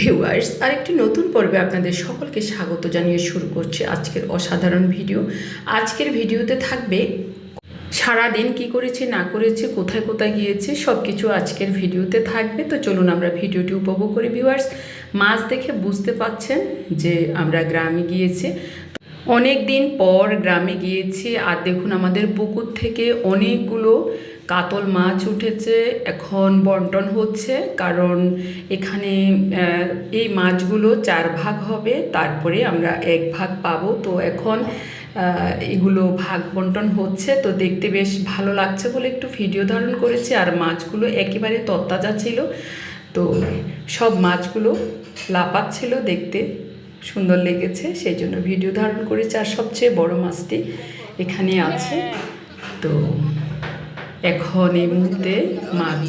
Viewers আরেকটি নতুন পর্বে আপনাদের সকলকে স্বাগত জানিয়ে শুরু করছি আজকের অসাধারণ ভিডিও। আজকের ভিডিওতে থাকবে সারা দিন কি করেছে, না করেছে, কোথায় কোথায় গিয়েছে সব কিছু আজকের ভিডিওতে থাকবে। তো চলুন আমরা ভিডিওটি উপভোগ করি ভিউয়ার্স মাছ দেখে বুঝতে পাচ্ছেন যে আমরা গ্রামে গিয়েছি। অনেক দিন পর গ্রামে গিয়েছি আর দেখুন আমাদের পুকুর থেকে অনেকগুলো কাতল মাছ উঠেছে, এখন বন্টন হচ্ছে, কারণ এখানে এই মাছগুলো চার ভাগ হবে, তারপরে আমরা এক ভাগ পাবো। তো এখন এগুলো ভাগ বন্টন হচ্ছে, তো দেখতে বেশ ভালো লাগছে বলে একটু ভিডিও ধারণ করেছি, আর মাছগুলো একেবারে তত্তাজা ছিল। তো সব মাছগুলো লাপাচ্ছিল দেখতে সুন্দর লেগেছে, সেই জন্য ভিডিও ধারণ করেছি, আর সবচেয়ে বড় মাছটি এখানে আছে। তো এখন এই মুহূর্তে মাছ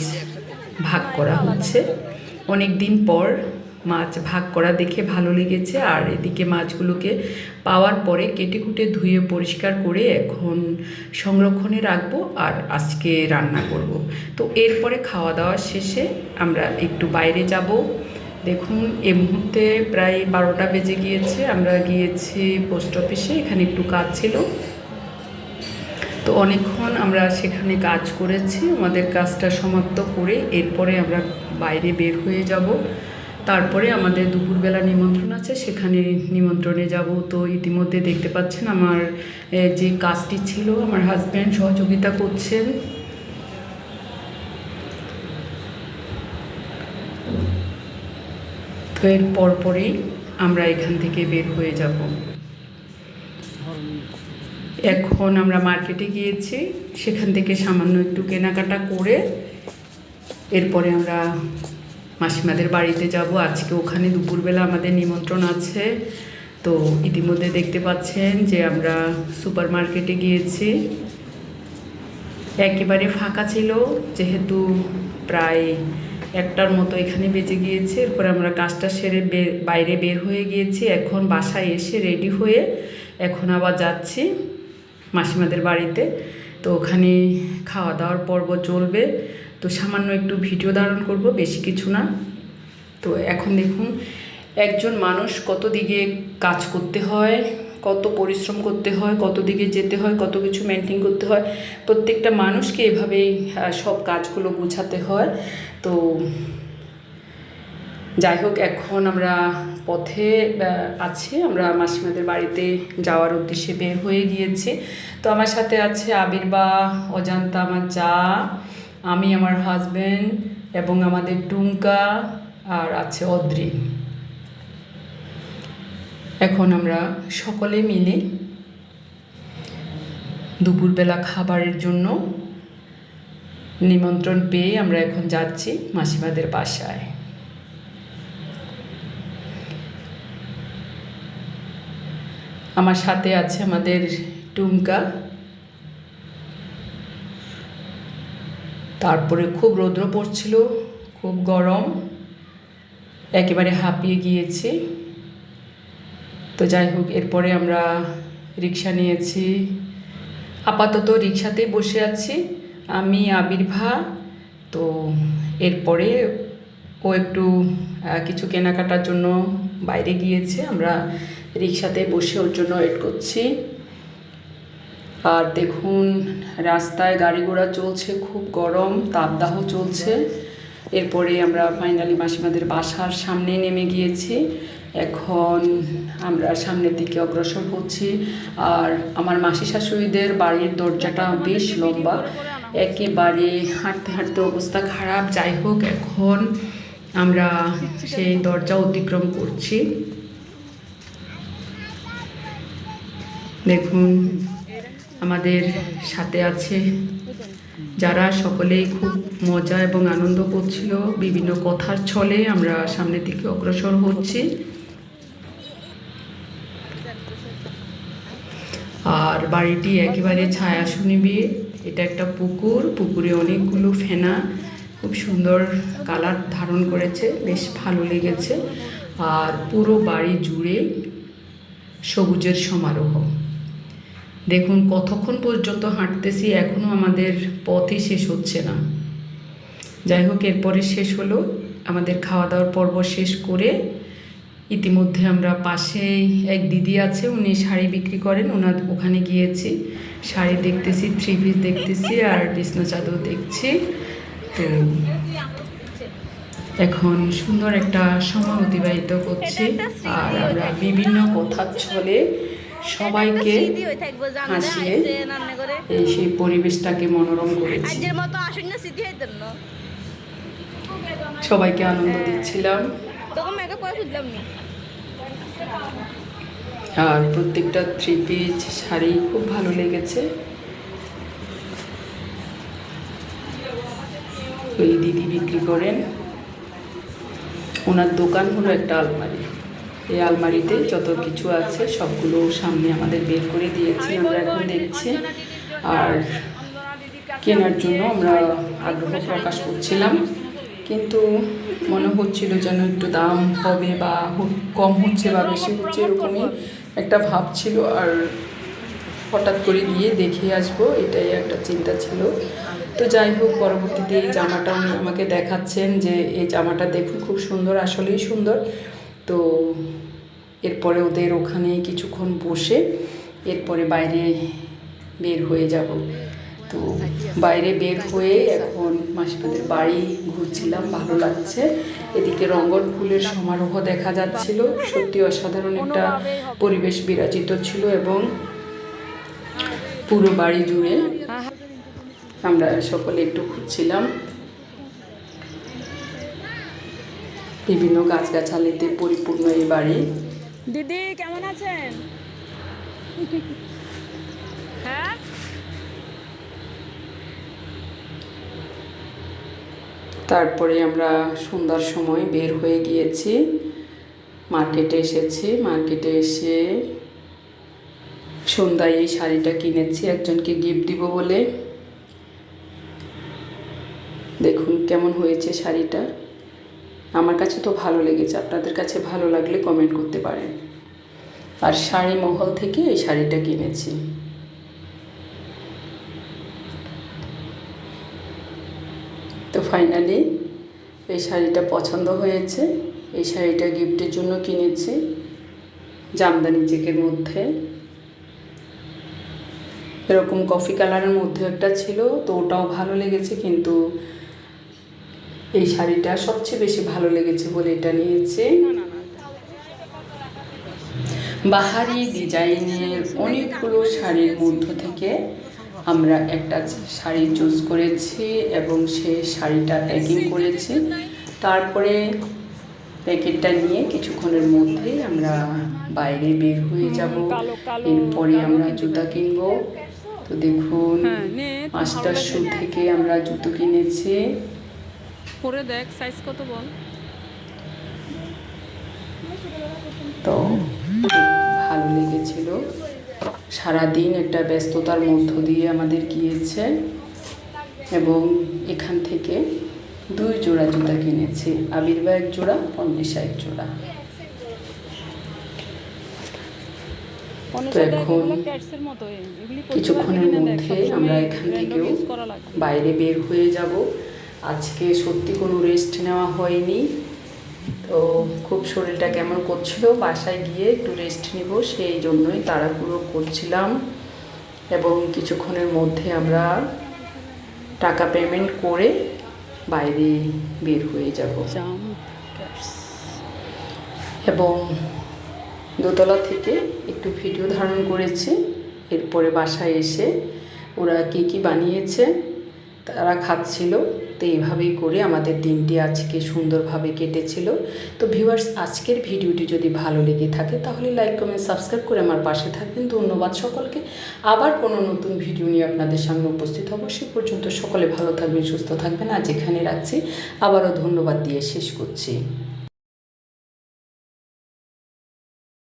ভাগ করা হচ্ছে। অনেক দিন পর মাছ ভাগ করা দেখে ভালো লেগেছে, আর এদিকে মাছগুলোকে পাওয়ার পরে কেটে কুটে ধুয়ে পরিষ্কার করে এখন সংরক্ষণে রাখব আর আজকে রান্না করব। তো এরপরে খাওয়া দাওয়া শেষে আমরা একটু বাইরে যাব। দেখুন, এ মুহূর্তে প্রায় বারোটা বেজে গিয়েছে। আমরা গিয়েছি পোস্ট অফিসে, এখানে একটু কাজ ছিল। তো অনেকক্ষণ আমরা সেখানে কাজ করেছি, আমাদের কাজটা সমাপ্ত করে এরপরে আমরা বাইরে বের হয়ে যাব। তারপরে আমাদের দুপুরবেলা নিমন্ত্রণ আছে, সেখানে নিমন্ত্রণে যাব। তো ইতিমধ্যে দেখতে পাচ্ছেন আমার যে কাজটি ছিল, আমার হাজব্যান্ড সহযোগিতা করছেন। তো এর পরপরেই আমরা এখান থেকে বের হয়ে যাব। এখন আমরা মার্কেটে গিয়েছি, সেখান থেকে সামান্য একটু কেনাকাটা করে এরপরে আমরা মাসিমাদের বাড়িতে যাব। আজকে ওখানে দুপুরবেলা আমাদের নিমন্ত্রণ আছে। তো ইতিমধ্যে দেখতে পাচ্ছেন যে আমরা সুপার মার্কেটে গিয়েছি। একেবারে ফাঁকা ছিল, যেহেতু প্রায় একটার মতো এখানে বেজে গিয়েছে। এরপর আমরা কাজটা সেরে বাইরে বের হয়ে গিয়েছি। এখন বাসায় এসে রেডি হয়ে এখন আবার যাচ্ছি। মাসিমাদের বাড়িতে। তো ওখানে খাওয়া দাওয়ার পর্ব চলবে। তো সামান্য একটু ভিডিও ধারণ করব, বেশি কিছু না। তো এখন দেখুন, একজন মানুষ কত দিকে কাজ করতে হয়, কত পরিশ্রম করতে হয়, কত দিকে যেতে হয়, কত কিছু মেনটেন করতে হয়, প্রত্যেকটা মানুষকে এভাবেই সব কাজগুলো গোছাতে হয়। তো যাই হোক, এখন আমরা পথে আছি। আমরা মাসিমাদের বাড়িতে যাওয়ার উদ্দেশ্যে বের হয়ে গিয়েছি। তো আমার সাথে আছে আবির্বা অজান্তা, আমার যা, আমি, আমার হাজবেন্ড এবং আমাদের টুঙ্কা আর আছে অদ্রি। এখন আমরা সকলে মিলে দুপুরবেলা খাবারের জন্য নিমন্ত্রণ পেয়ে আমরা এখন যাচ্ছি মাসিমাদের বাসায়। আমার সাথে আছে আমাদের টুমকা। তারপরে খুব রৌদ্র পড়ছিল, খুব গরম, একেবারে হাঁপিয়ে গিয়েছি। তো যাই হোক, এরপরে আমরা রিক্সা নিয়েছি। আপাতত রিক্সাতেই বসে আছি। আমি আবির্ভা তো এরপরে ও একটু কিছু কেনাকাটার জন্য বাইরে গিয়েছে। আমরা রিক্সাতে বসে ওর জন্য ওয়েট করছি। আর দেখুন, রাস্তায় গাড়ি ঘোড়া চলছে, খুব গরম, তাপদাহ চলছে। এরপরে আমরা ফাইনালি মাসিমাদের বাসার সামনে নেমে গিয়েছি। এখন আমরা সামনের দিকে অগ্রসর হচ্ছি। আর আমার মাসি শাশুড়িদের বাড়ির দরজাটা বেশ লম্বা। একেবারে হাঁটতে হাঁটতে অবস্থা খারাপ। যাই হোক, এখন আমরা সেই দরজা অতিক্রম করছি। দেখুন, আমাদের সাথে আছে যারা সকলেই খুব মজা এবং আনন্দ করছিল, বিভিন্ন কথার ছলে আমরা সামনের দিকে অগ্রসর হচ্ছি। আর বাড়িটি একেবারে ছায়া শুনিবি এটা একটা পুকুর, পুকুরে অনেকগুলো ফেনা, খুব সুন্দর কালার ধারণ করেছে, বেশ ভালো লেগেছে। আর পুরো বাড়ি জুড়ে সবুজের সমারোহ। দেখুন, কতক্ষণ পর্যন্ত হাঁটতেছি এখনও আমাদের পথই শেষ হচ্ছে না। যাই হোক, এরপরে শেষ হলো। আমাদের খাওয়া দাওয়ার পর্ব শেষ করে ইতিমধ্যে আমরা পাশেই এক দিদি আছে, উনি শাড়ি বিক্রি করেন, ওনার ওখানে গিয়েছি। শাড়ি দেখতেছি থ্রি পিস দেখতেছি আর বিছনা চাদর দেখছি। তো এখন সুন্দর একটা সময় অতিবাহিত করছি আর আমরা বিভিন্ন কথা ছলে সবাইকে হাসিয়ে এই সেই পরিবেশটাকে মনোরম করেছি। সবাইকে আনন্দ দিচ্ছিলাম। আর প্রত্যেকটা থ্রি পিস শাড়ি খুব ভালো লেগেছে। ওই দিদি বিক্রি করেন। ওনার দোকান হলো একটা আলমারি। এই আলমারিতে যত কিছু আছে সবগুলো সামনে আমাদের বের করে দিয়েছি, আমরা এখন দেখছি। আর কেনার জন্য আমরা আগ্রহ প্রকাশ করছিলাম, কিন্তু মনে হচ্ছিল যেন একটু দাম হবে বা কম হচ্ছে বা বেশি হচ্ছে এরকমই একটা ভাব ছিল। আর হঠাৎ করে গিয়ে দেখে আসব, এটাই একটা চিন্তা ছিল। তো যাই হোক, পরবর্তীতে এই জামাটা আমাকে দেখাচ্ছেন যে এই জামাটা দেখুন, খুব সুন্দর, আসলেই সুন্দর। তো এরপরে ওদের ওখানে কিছুক্ষণ বসে এরপরে বাইরে বের হয়ে যাব। তো বাইরে বের হয়ে এখন মাসিমাদের বাড়ি ঘুরছিলাম, ভালো লাগছে। এদিকে রঙ্গন ফুলের সমারোহ দেখা যাচ্ছিল। সত্যি অসাধারণ একটা পরিবেশ বিরাজিত ছিল এবং পুরো বাড়ি জুড়ে আমরা সকলে একটু ঘুরছিলাম। বিভিন্ন গাছগাছালিতে পরিপূর্ণ এই বাড়ি। দিদি কেমন আছেন? হ্যাঁ? তারপরে আমরা সন্ধ্যার সময় বের হয়ে গিয়েছি। মার্কেটে এসেছি। মার্কেটে এসে সন্ধ্যায় এই শাড়িটা কিনেছি। একজনকে গিফট দিব বলে। দেখুন কেমন হয়েছে শাড়িটা। আমার কাছে তো ভালো লেগেছে। আপনাদের কাছে ভালো লাগলে কমেন্ট করতে পারেন। আর শাড়ি মহল থেকে এই শাড়িটা কিনেছি। তো ফাইনালি এই শাড়িটা পছন্দ হয়েছে। এই শাড়িটা গিফটের জন্য কিনেছি। জামদানি চেকের মধ্যে। এরকম কফি কালারের মধ্যে একটা ছিল, তো ওটাও ভালো লেগেছে, কিন্তু এই শাড়িটা সবচেয়ে বেশি ভালো লেগেছে বলে এটা নিয়েছি। বাহারি ডিজাইনের অনেকগুলো শাড়ির মধ্য থেকে আমরা একটা শাড়ি চুজ করেছি এবং সেই শাড়িটা প্যাকিং করেছি। তারপরে প্যাকেটটা নিয়ে কিছুক্ষণের মধ্যেই আমরা বাইরে বের হয়ে যাব। এরপরে আমরা জুতা কিনবো। তো দেখুন পাঁচটার শু থেকে আমরা জুতো কিনেছি। পরে দেখ সাইজ কত বল? তো ভালো লেগেছিল। সারাদিন একটা ব্যস্ততার মধ্য দিয়ে আমাদের গিয়েছে এবং এখান থেকে দুই জোড়া জুতা কিনেছি। আবির্বা এক জোড়া অন্বেষা এক জোড়া। তো এখন কিছুক্ষণের মধ্যে আমরা এখান থেকেও বাইরে বের হয়ে যাব। আজকে সত্যি কোনো রেস্ট নেওয়া হয়নি। তো খুব শরীরটা কেমন করছিল, বাসায় গিয়ে একটু রেস্ট নিব, সেই জন্যই তাড়াহুড়ো করছিলাম। এবং কিছুক্ষণের মধ্যে আমরা টাকা পেমেন্ট করে বাইরে বের হয়ে যাব। এবং দোতলা থেকে একটু ভিডিও ধারণ করেছি, এরপরে বাসায় এসে ওরা কী কী বানিয়েছে, তারা খাচ্ছিল। তো এইভাবেই করে আমাদের দিনটি আজকে সুন্দরভাবে কেটেছিল। তো ভিউয়ার্স, আজকের ভিডিওটি যদি ভালো লেগে থাকে, তাহলে লাইক, কমেন্ট, সাবস্ক্রাইব করে আমার পাশে থাকবেন। ধন্যবাদ সকলকে। আবার কোনো নতুন ভিডিও নিয়ে আপনাদের সামনে উপস্থিত হব। সে পর্যন্ত সকলে ভালো থাকবেন, সুস্থ থাকবেন। আজ এখানে রাখছি। আবারও ধন্যবাদ দিয়ে শেষ করছি।